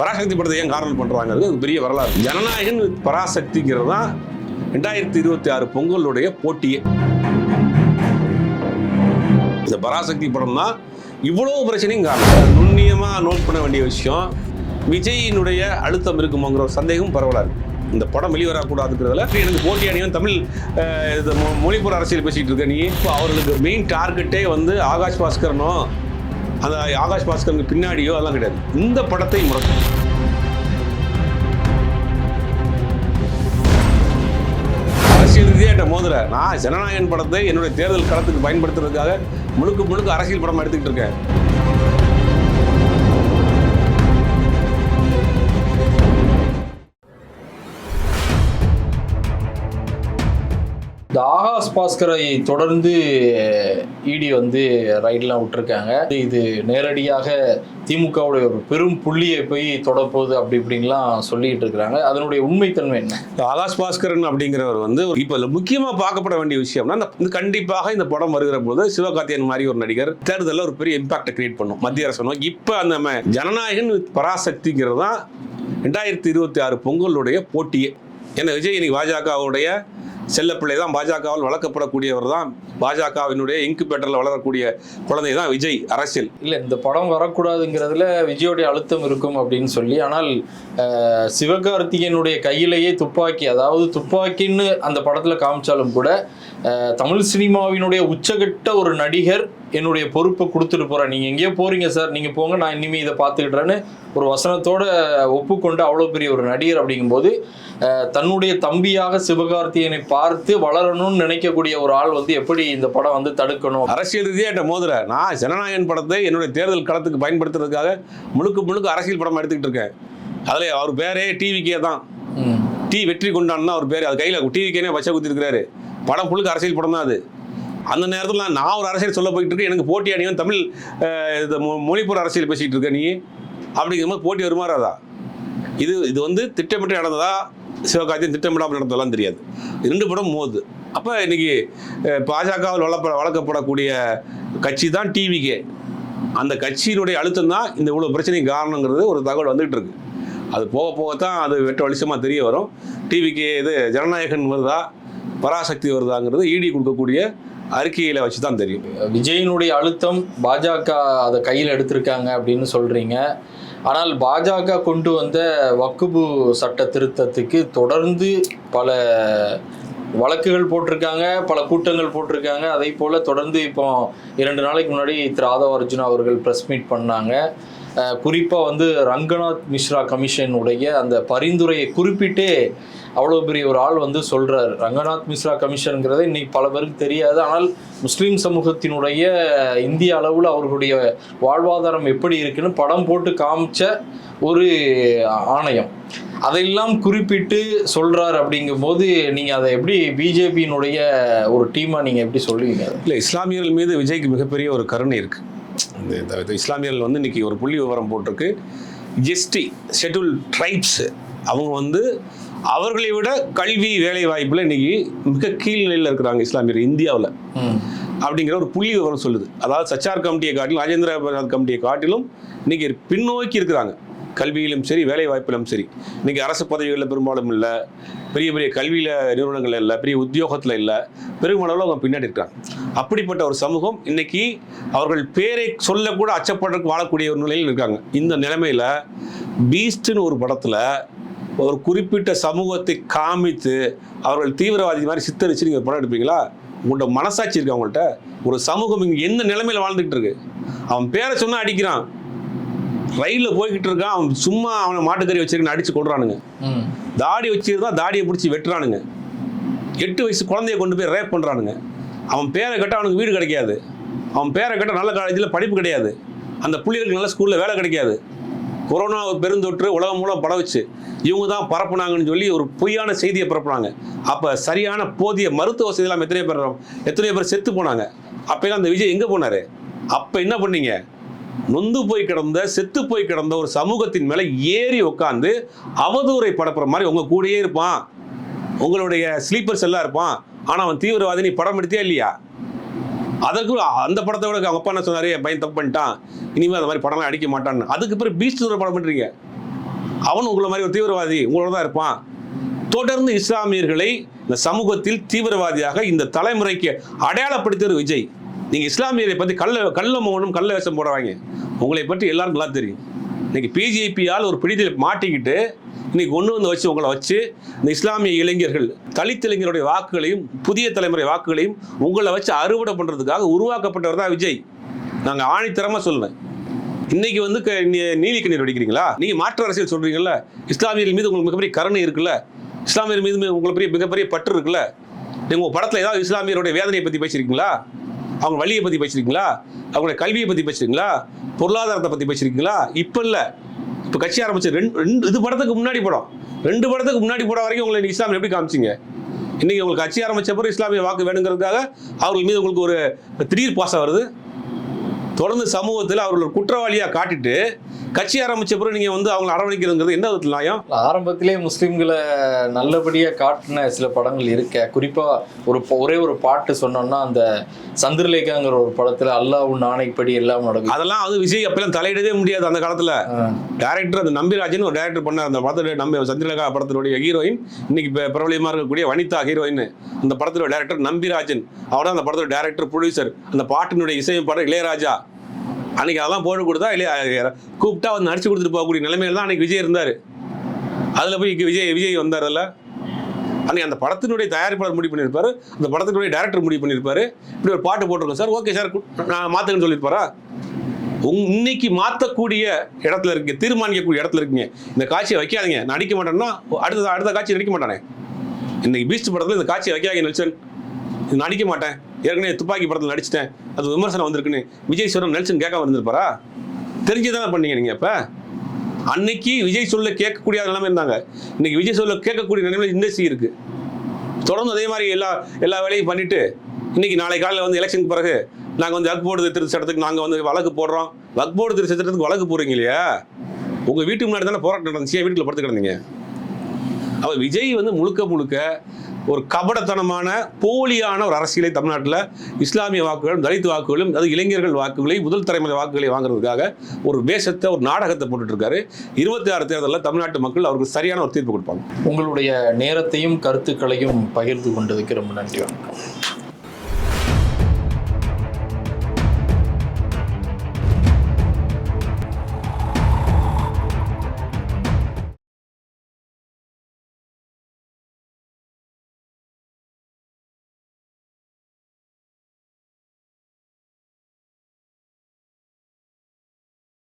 பராசக்தி படத்தை ஏன் காரணம் பண்ணுறாங்கிறது பெரிய வரலாறு. ஜனநாயகன் பராசக்திங்கிறது தான் ரெண்டாயிரத்தி இருபத்தி ஆறு பொங்கலுடைய போட்டியே. இந்த பராசக்தி படம் தான் இவ்வளவு பிரச்சனையும் காரணம். நுண்ணியமாக நோட் பண்ண வேண்டிய விஷயம். விஜயினுடைய அழுத்தம் இருக்குமோங்கிற ஒரு சந்தேகம் பரவலாக இருக்கு இந்த படம் வெளிவரக்கூடாதுங்கிறதுல எனக்கு போட்டி அணியும் தமிழ் இது மொழிப்புற அரசியல் பேசிகிட்டு இருக்க. நீ இப்போ அவர்களுக்கு மெயின் டார்கெட்டே வந்து ஆகாஷ் பாஸ்கரனும் அந்த ஆகாஷ் பாஸ்கருக்கு பின்னாடியோ அதெல்லாம் கிடையாது. இந்த படத்தை முடக்கும் அரசியல் ரீதியாக என்கிட்ட மோதல. நான் ஜனநாயகன் படத்தை என்னுடைய தேர்தல் களத்துக்கு பயன்படுத்துறதுக்காக முழுக்க முழுக்க அரசியல் படம் எடுத்துக்கிட்டு இருக்கேன். இந்த ஆகாஷ் பாஸ்கரை தொடர்ந்து இடி வந்து ரைட்லாம் விட்டுருக்காங்க. இது நேரடியாக திமுகவுடைய ஒரு பெரும் புள்ளியை போய் தொடப்போகுது அப்படி இப்படின்லாம் சொல்லிட்டு இருக்கிறாங்க. அதனுடைய உண்மைத்தன்மை என்ன? ஆகாஷ் பாஸ்கரன் அப்படிங்கிறவர் வந்து இப்போ முக்கியமாக பார்க்கப்பட வேண்டிய விஷயம்னா இந்த- கண்டிப்பாக இந்த படம் வருகிற போது சிவகார்த்தியன் மாதிரி ஒரு நடிகர் தேர்தலில் ஒரு பெரிய இம்பாக்டை கிரியேட் பண்ணும். மத்திய அரசு நோக்கி. இப்போ அந்த ஜனநாயகன் பராசக்திங்கிறது தான் ரெண்டாயிரத்தி இருபத்தி ஆறு பொங்கலுடைய போட்டியே. ஏன்னா விஜய் இன்னைக்கு பாஜகவுடைய செல்லப்பிள்ளை தான் பாஜகவால் வளர்க்கப்படக்கூடியவர் தான் பாஜகவினுடைய இன்குபேட்டரில் வளரக்கூடிய குழந்தை தான் விஜய் அரசியல். இல்லை இந்த படம் வரக்கூடாதுங்கிறதுல விஜயோடைய அழுத்தம் இருக்கும் அப்படின்னு சொல்லி ஆனால் அஹ், சிவகார்த்திகேயனுடைய கையிலேயே துப்பாக்கி அதாவது துப்பாக்கின்னு அந்த படத்தில் காமிச்சாலும் கூட தமிழ் சினிமாவினுடைய உச்சகட்ட ஒரு நடிகர் என்னுடைய பொறுப்பை கொடுத்துட்டு போகிறேன் நீங்கள் எங்கேயோ போறீங்க சார். நீங்கள் போங்க நான் இனிமேல் இதை பார்த்துக்கிட்டேன்னு ஒரு வசனத்தோட ஒப்புக்கொண்டு அவ்வளோ பெரிய ஒரு நடிகர் அப்படிங்கும்போது தன்னுடைய தம்பியாக சிவகார்த்திகேயனை பார்த்து வளரணும்னு நினைக்கக்கூடிய ஒரு ஆள் வந்து எப்படி இந்த படம் வந்து தடுக்கணும்? அரசியல் ரீதியாக என்கிட்ட மோதுற? நான் ஜனநாயகன் படத்தை என்னுடைய தேர்தல் களத்துக்கு பயன்படுத்துறதுக்காக முழுக்க முழுக்க அரசியல் படம் எடுத்துக்கிட்டு இருக்கேன். அதில் அவர் பேரே டிவிக்கே தான். டி வெற்றி கொண்டான்னா அவர் பேர். அது கையில் டிவிக்கேனே வச்ச குத்திருக்கிறாரு படம் முழுக்க அரசியல் படம் தான் அது. அந்த நேரத்தில் நான் நான் ஒரு அரசியல் சொல்ல போயிட்டு இருக்கேன். எனக்கு போட்டி அணிவன் தமிழ் இது மொ- மொழிப்புற அரசியல் பேசிகிட்டு இருக்க நீ? அப்படிங்கும்போது போட்டி வருமாறாதா இது இது வந்து திட்டமிட்டு நடந்ததா? சிவகார்த்தியன் திட்டமிடாமல் நடந்ததெல்லாம் தெரியாது. ரெண்டு படம் மோது. அப்போ இன்னைக்கு பாஜகவில் வளர்ப்ப வளர்க்கப்படக்கூடிய கட்சி தான் டிவிகே அந்த கட்சியினுடைய அழுத்தம் தான் இந்த இவ்வளோ பிரச்சனைக்கு காரணங்கிறது ஒரு தகவல் வந்துகிட்டு இருக்கு. அது போக போக தான் அது வெட்ட வெளிச்சமாக தெரிய வரும். டிவிக்கு இது ஜனநாயகன் வருதா? பராசக்தி வருதாங்கிறது இடி கொடுக்கக்கூடிய அறிக்கையில் வச்சு தான் தெரியும். விஜயினுடைய அழுத்தம் பாஜக அதை கையில் எடுத்திருக்காங்க அப்படின்னு சொல்றீங்க. ஆனால் பாஜக கொண்டு வந்த வக்குபு சட்ட திருத்தத்துக்கு தொடர்ந்து பல வழக்குகள் போட்டிருக்காங்க பல கூட்டங்கள் போட்டிருக்காங்க. அதே போல் தொடர்ந்து இப்போ இரண்டு நாளைக்கு முன்னாடி திரு ஆதவ அர்ஜுனா அவர்கள் ப்ரெஸ் மீட் பண்ணாங்க. குறிப்பாக வந்து ரங்கநாத் மிஸ்ரா கமிஷனுடைய அந்த பரிந்துரையை குறிப்பிட்டே அவ்வளோ பெரிய ஒரு ஆள் வந்து சொல்கிறார் ரங்கநாத் மிஸ்ரா கமிஷனுங்கிறது இன்றைக்கி பல பேருக்கு தெரியாது. ஆனால் முஸ்லீம் சமூகத்தினுடைய இந்திய அளவில் அவர்களுடைய வாழ்வாதாரம் எப்படி இருக்குன்னு படம் போட்டு காமிச்ச ஒரு ஆணையம். அதையெல்லாம் குறிப்பிட்டு சொல்றாரு அப்படிங்கும்போது நீங்க அதை எப்படி பிஜேபியினுடைய ஒரு டீமா நீங்க எப்படி சொல்லுவீங்க? இல்லை இஸ்லாமியர்கள் மீது விஜய்க்கு மிகப்பெரிய ஒரு கருணை இருக்கு. இந்த இஸ்லாமியர்கள் வந்து இன்னைக்கு ஒரு புள்ளி விவரம் போட்டிருக்கு. எஸ்டி ஷெட்யூல் ட்ரைப்ஸ் அவங்க வந்து அவர்களை விட கல்வி வேலை வாய்ப்பில் இன்னைக்கு மிக கீழ்நிலையில் இருக்கிறாங்க இஸ்லாமியர் இந்தியாவில். அப்படிங்கிற ஒரு புள்ளி விவரம் சொல்லுது. அதாவது சச்சார் கமிட்டியை காட்டிலும் ராஜேந்திர பிரசாத் கமிட்டியை காட்டிலும் இன்னைக்கு பின்னோக்கி இருக்கிறாங்க. கல்வியிலும் சரி வேலை வாய்ப்பிலும் சரி. இன்றைக்கி அரசு பதவிகளில் பெரும்பாலும் இல்லை பெரிய பெரிய கல்வியில் நிறுவனங்கள் இல்லை பெரிய உத்தியோகத்தில் இல்லை பெருமளவில் அவங்க பின்னாடி இருக்காங்க. அப்படிப்பட்ட ஒரு சமூகம் இன்னைக்கு அவர்கள் பேரை சொல்லக்கூட அச்சப்படுறதுக்கு வாழக்கூடிய ஒரு நிலையில் இருக்காங்க. இந்த நிலைமையில் பீஸ்ட்னு ஒரு படத்தில் ஒரு குறிப்பிட்ட சமூகத்தை காமித்து அவர்கள் தீவிரவாதி மாதிரி சித்தரிச்சு நீங்கள் படம் எடுப்பீங்களா? உங்கள்கிட்ட மனசாட்சி இருக்கு அவங்கள்ட்ட ஒரு சமூகம் இங்கே எந்த நிலைமையில் வாழ்ந்துகிட்டு இருக்கு? அவன் பேரை சொன்னால் அடிக்கிறான். ரயிலில் போய்கிட்டு இருக்கான் அவன் சும்மா அவனை மாட்டுக்கறி வச்சிருக்கன்னு அடிச்சு கொள்றானுங்க ம். தாடி வச்சிருந்தா தாடியை பிடிச்சி வெட்டுறானுங்க. எட்டு வயசு குழந்தைய கொண்டு போய் ரேப் பண்ணுறானுங்க அவன் பேரை கேட்டால் அவனுக்கு வீடு கிடைக்காது. அவன் பேரை கேட்டால் நல்ல காலேஜில் படிப்பு கிடையாது. அந்த பிள்ளைகளுக்கு நல்ல ஸ்கூலில் வேலை கிடைக்காது. கொரோனா பெருந்தொற்று உலகம் மூலம் பரவுச்சு இவங்க தான் பரப்புனாங்கன்னு சொல்லி ஒரு பொய்யான செய்தியை பரப்புனாங்க. அப்போ சரியான போதிய மருத்துவ வசதி இல்லாமல் எத்தனை பேர் எத்தனை பேர் செத்து போனாங்க. அப்போ அந்த விஜய் எங்கே போனார்? அப்போ என்ன பண்ணீங்க? நொந்து போய் கிடந்த செத்து போய் கிடந்த ஒரு சமூகத்தின் மேலே ஏறி உட்காந்து அவதூறை படப்புற மாதிரி உங்கள் கூடயே இருப்பான். உங்களுடைய ஸ்லீப்பர்ஸ் எல்லாம் இருப்பான். ஆனால் அவன் தீவிரவாதி நீ படம் எடுத்தியா இல்லையா? அதற்கு அந்த படத்தை விட அவங்க அப்பா என்ன சொன்னாரு? என் பையன் தப்பு பண்ணிட்டான். இனிமேல் அந்த மாதிரி படம்லாம் அடிக்க மாட்டான்னு. அதுக்கு பிறகு பீஸ்ட் ஒரு படம் பண்ணுறீங்க அவன் உங்களை மாதிரி ஒரு தீவிரவாதி உங்களோட தான் இருப்பான். தொடர்ந்து இஸ்லாமியர்களை இந்த சமூகத்தில் தீவிரவாதியாக இந்த தலைமுறைக்கு அடையாளப்படுத்தியவர் விஜய். நீங்க இஸ்லாமியரை பத்தி கள்ள கள்ள மௌனம் கள்ள வேஷம் போடுறாங்க. உங்களை பற்றி எல்லாரும் நல்லா தெரியும். இன்னைக்கு பிஜேபியால் ஒரு பிடித்தில் மாட்டிக்கிட்டு இன்னைக்கு ஒன்று வந்து வச்சு உங்களை வச்சு இந்த இஸ்லாமிய இளைஞர்கள் தலித் இளைஞருடைய வாக்குகளையும் புதிய தலைமுறை வாக்குகளையும் உங்களை வச்சு அறுவடை பண்றதுக்காக உருவாக்கப்பட்டவர் தான் விஜய். நாங்கள் ஆணித்தரமா சொல்லுவேன் இன்னைக்கு வந்து க- நீ- நீலி கண்ணீர் வடிக்கிறீங்களா? நீங்க மாற்று அரசியல் சொல்றீங்கல்ல? இஸ்லாமியர்கள் மீது உங்களுக்கு மிகப்பெரிய கருணை இருக்குல்ல? இஸ்லாமியர் மீது உங்களுக்கு பெரிய மிகப்பெரிய பற்று இருக்குல்ல? நீங்க உங்க படத்துல ஏதாவது இஸ்லாமியருடைய வேதனையை பத்தி பேசியிருக்கீங்களா? அவங்க வழியை பற்றி பேசுறீங்களா அவங்களுடைய கல்வியை பற்றி பேசிருக்கீங்களா? பொருளாதாரத்தை பற்றி பேசுறீங்களா இப்போ இல்லை. இப்போ கட்சி ஆரம்பிச்சு ரெண்டு ரெண்டு இது படத்துக்கு முன்னாடி படம். ரெண்டு படத்துக்கு முன்னாடி படம் வரைக்கும் உங்களை நீங்க இஸ்லாமிய எப்படி காமிச்சீங்க? இன்றைக்கி உங்களுக்கு கட்சி ஆரம்பித்த பிறகு இஸ்லாமிய வாக்கு வேணுங்கிறதுக்காக அவர்கள் மீது உங்களுக்கு ஒரு திடீர் பாசம் வருது? தொடர்ந்து சமூகத்தில் அவர்கள் ஒரு குற்றவாளியா காட்டிட்டு கட்சி ஆரம்பிச்ச பிறகு நீங்க வந்து அவங்களை அரவணைக்கிறதுங்கிறது எந்த விதத்தில் நியாயம்? ஆரம்பத்திலே முஸ்லிம்களை நல்லபடியா காட்டின சில படங்கள் இருக்க. குறிப்பா ஒரு ஒரே ஒரு பாட்டு சொன்னோம்னா அந்த சந்திரலேகாங்கிற ஒரு படத்துல அல்லாஹ் உன் ஆணைப்படி எல்லாம் நடக்கும் அதெல்லாம் வந்து விஜய் அப்பெல்லாம் தலையிடவே முடியாது அந்த காலத்துல. டேரக்டர் அந்த நம்பிராஜன் ஒரு டேரக்டர் பண்ண அந்த படத்துடைய நம்பி சந்திரலேகா படத்தினுடைய ஹீரோயின் இன்னைக்கு இப்ப பிரபலியமா இருக்கக்கூடிய வனிதா ஹீரோயின் அந்த படத்தோட டேரக்டர் நம்பிராஜன். அவர் அந்த படத்தோட டேரக்டர் ப்ரொடியூசர் அந்த பாட்டினுடைய இசையமைப்பாளர் இளையராஜா. அன்னைக்கு அதெல்லாம் போட்டு கொடுத்தா இல்லையா கூப்பிட்டா வந்து நடிச்சு கொடுத்துட்டு போகக்கூடிய நிலைமையில தான் அன்னைக்கு விஜய் இருந்தார். அதில் போய் இங்க விஜய் விஜய் அதில் அன்னைக்கு அந்த படத்தினுடைய தயாரிப்பாளர் முடிவு பண்ணியிருப்பார். அந்த படத்தினுடைய டேரக்டர் முடிவு பண்ணியிருப்பாரு. இப்படி ஒரு பாட்டு போட்டிருக்கோம் சார். ஓகே சார் நான் மாத்துக்கன்னு சொல்லியிருப்பாரா? உங் இன்னைக்கு மாற்றக்கூடிய இடத்துல இருக்கீங்க தீர்மானிக்கக்கூடிய இடத்துல இருக்கீங்க. இந்த காட்சியை வைக்காதீங்க. நான் நடிக்க மாட்டேன்னா அடுத்த அடுத்த காட்சி நடிக்க மாட்டானே. இன்னைக்கு பீஸ்ட் படத்தில் இந்த காட்சியை வைக்காதீங்க நெல்சன். இது நடிக்க மாட்டேன். ஏற்கனவே துப்பாக்கி படத்தில் நடிச்சிட்டேன். அது விமர்சனம் வந்திருக்குன்னு விஜய் சொல்ல நெல்சன் கேட்காம இருந்திருப்பாரா? தெரிஞ்சுதானே பண்ணீங்க நீங்கள் இப்போ அன்னைக்கு விஜய் சொல்ல கேட்கக்கூடிய நிலைமை இருந்தாங்க. இன்னைக்கு விஜய் சொல்ல கேட்கக்கூடிய நிலைமையில இண்டஸ்ட்ரி இருக்கு. தொடர்ந்து அதே மாதிரி எல்லா எல்லா வேலையும் பண்ணிட்டு இன்னைக்கு நாளை காலையில் வந்து எலெக்ஷனுக்கு பிறகு நாங்கள் வந்து வக் போர்டு திருத்த சட்டத்துக்கு நாங்கள் வந்து வழக்கு போடுறோம். வக் போர்டு திருத்த சட்டத்துக்கு வழக்கு போடுறீங்க இல்லையா? உங்கள் வீட்டுக்கு முன்னாடி தானே போராட்டம் நடந்துச்சு. வீட்டில் படுத்து கிடந்தீங்க? அப்போ விஜய் வந்து முழுக்க முழுக்க ஒரு கபடத்தனமான போலியான ஒரு அரசியலை தமிழ்நாட்டில் இஸ்லாமிய வாக்குகளும் தலித் வாக்குகளும் அது இளைஞர்கள் வாக்குகளை முதல் தலைமுறை வாக்குகளை வாங்குறதுக்காக ஒரு வேஷத்தை ஒரு நாடகத்தை போட்டுட்டு இருக்காரு இருபத்தி ஆறு தேர்தலில் தமிழ்நாட்டு மக்கள் அவருக்கு சரியான ஒரு தீர்ப்பு கொடுப்பாங்க. உங்களுடைய நேரத்தையும் கருத்துக்களையும் பகிர்ந்து கொண்டதுக்கு ரொம்ப நன்றி வணக்கம்.